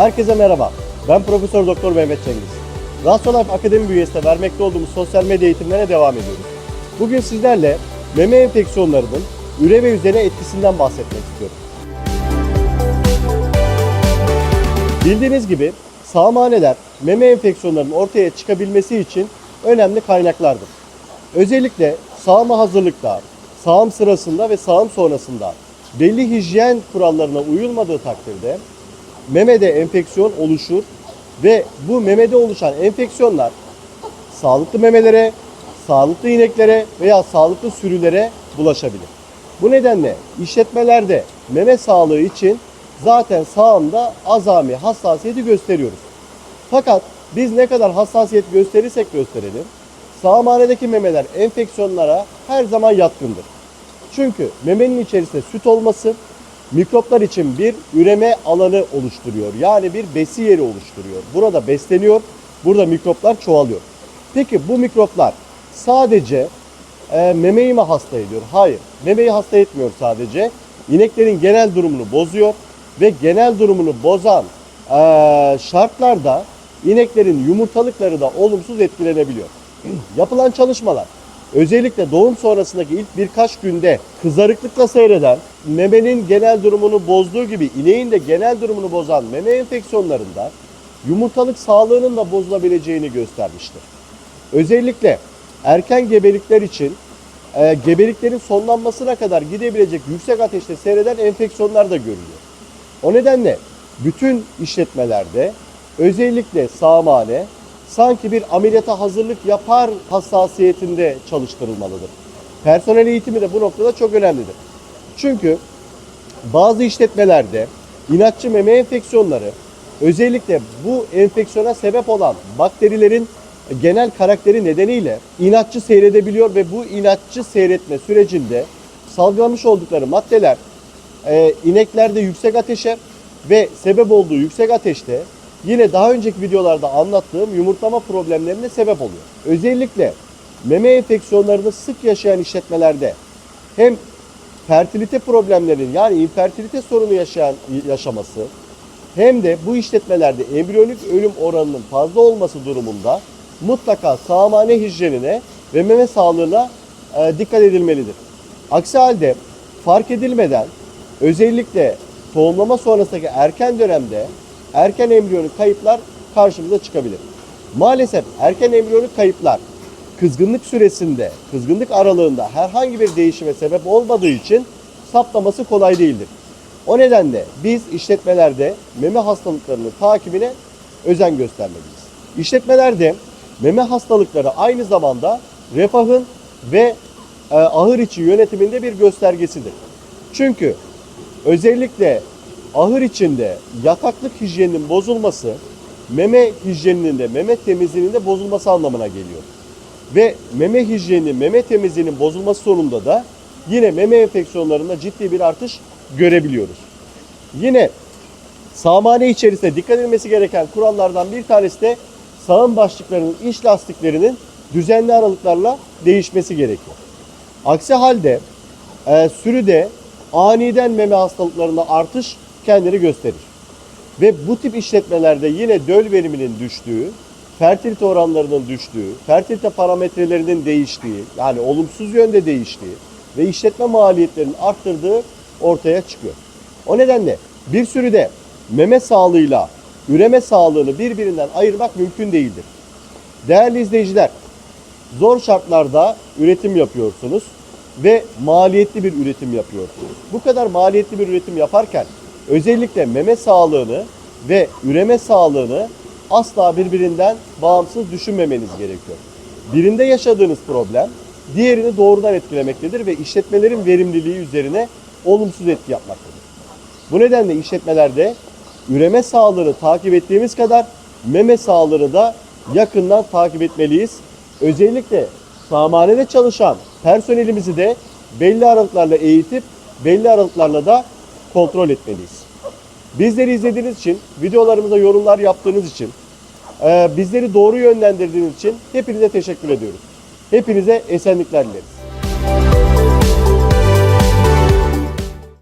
Herkese merhaba. Ben Profesör Doktor Mehmet Cengiz. Rasyolife Akademi bünyesinde vermekte olduğumuz sosyal medya eğitimlerine devam ediyoruz. Bugün sizlerle meme enfeksiyonlarının üre ve üzerine etkisinden bahsetmek istiyorum. Bildiğiniz gibi sağmaneler meme enfeksiyonlarının ortaya çıkabilmesi için önemli kaynaklardır. Özellikle sağma hazırlıkta, sağım sırasında ve sağım sonrasında belli hijyen kurallarına uyulmadığı takdirde memede enfeksiyon oluşur ve bu memede oluşan enfeksiyonlar sağlıklı memelere, sağlıklı ineklere veya sağlıklı sürülere bulaşabilir. Bu nedenle işletmelerde meme sağlığı için zaten sağımda azami hassasiyeti gösteriyoruz. Fakat biz ne kadar hassasiyet gösterirsek gösterelim, sağımhanedeki memeler enfeksiyonlara her zaman yatkındır. Çünkü memenin içerisinde süt olması mikroplar için bir üreme alanı oluşturuyor. Yani bir besi yeri oluşturuyor. Burada besleniyor, burada mikroplar çoğalıyor. Peki bu mikroplar sadece e, memeyi mi hasta ediyor? Hayır, memeyi hasta etmiyor sadece. İneklerin genel durumunu bozuyor ve genel durumunu bozan e, şartlarda ineklerin yumurtalıkları da olumsuz etkilenebiliyor. Yapılan çalışmalar özellikle doğum sonrasındaki ilk birkaç günde kızarıklıkla seyreden memenin genel durumunu bozduğu gibi ineğin de genel durumunu bozan meme enfeksiyonlarında yumurtalık sağlığının da bozulabileceğini göstermiştir. Özellikle erken gebelikler için e, gebeliklerin sonlanmasına kadar gidebilecek yüksek ateşte seyreden enfeksiyonlar da görülüyor. O nedenle bütün işletmelerde özellikle sağmane sanki bir ameliyata hazırlık yapar hassasiyetinde çalıştırılmalıdır. Personel eğitimi de bu noktada çok önemlidir. Çünkü bazı işletmelerde inatçı meme enfeksiyonları özellikle bu enfeksiyona sebep olan bakterilerin genel karakteri nedeniyle inatçı seyredebiliyor ve bu inatçı seyretme sürecinde salgılamış oldukları maddeler e, ineklerde yüksek ateşe ve sebep olduğu yüksek ateşte yine daha önceki videolarda anlattığım yumurtlama problemlerine sebep oluyor. Özellikle meme enfeksiyonlarını sık yaşayan işletmelerde hem fertilite problemlerinin yani infertilite sorunu yaşayan yaşaması hem de bu işletmelerde embriyonik ölüm oranının fazla olması durumunda mutlaka sağmane hijyenine ve meme sağlığına e, dikkat edilmelidir. Aksi halde fark edilmeden özellikle tohumlama sonrasındaki erken dönemde erken embriyonik kayıplar karşımıza çıkabilir. Maalesef erken embriyonik kayıplar kızgınlık süresinde, kızgınlık aralığında herhangi bir değişime sebep olmadığı için saptaması kolay değildir. O nedenle biz işletmelerde meme hastalıklarının takibine özen göstermeliyiz. İşletmelerde meme hastalıkları aynı zamanda refahın ve e, ahır içi yönetiminde bir göstergesidir. Çünkü özellikle ahır içinde yataklık hijyeninin bozulması meme hijyeninin de meme temizliğinin de bozulması anlamına geliyor. Ve meme hijyeninin, meme temizliğinin bozulması sonunda da yine meme enfeksiyonlarında ciddi bir artış görebiliyoruz. Yine sağmane içerisinde dikkat edilmesi gereken kurallardan bir tanesi de sağım başlıklarının iç lastiklerinin düzenli aralıklarla değişmesi gerekiyor. Aksi halde e, sürüde aniden meme hastalıklarında artış kendini gösterir. Ve bu tip işletmelerde yine döl veriminin düştüğü, fertilite oranlarının düştüğü, fertilite parametrelerinin değiştiği, yani olumsuz yönde değiştiği ve işletme maliyetlerinin arttırdığı ortaya çıkıyor. O nedenle bir sürüde meme sağlığıyla üreme sağlığını birbirinden ayırmak mümkün değildir. Değerli izleyiciler, zor şartlarda üretim yapıyorsunuz ve maliyetli bir üretim yapıyorsunuz. Bu kadar maliyetli bir üretim yaparken özellikle meme sağlığını ve üreme sağlığını asla birbirinden bağımsız düşünmemeniz gerekiyor. Birinde yaşadığınız problem diğerini doğrudan etkilemektedir ve işletmelerin verimliliği üzerine olumsuz etki yapmaktadır. Bu nedenle işletmelerde üreme sağlığını takip ettiğimiz kadar meme sağlığını da yakından takip etmeliyiz. Özellikle sağmanede çalışan personelimizi de belli aralıklarla eğitip belli aralıklarla da kontrol etmeliyiz. Bizleri izlediğiniz için, videolarımıza yorumlar yaptığınız için, e, bizleri doğru yönlendirdiğiniz için hepinize teşekkür ediyoruz. Hepinize esenlikler dileriz.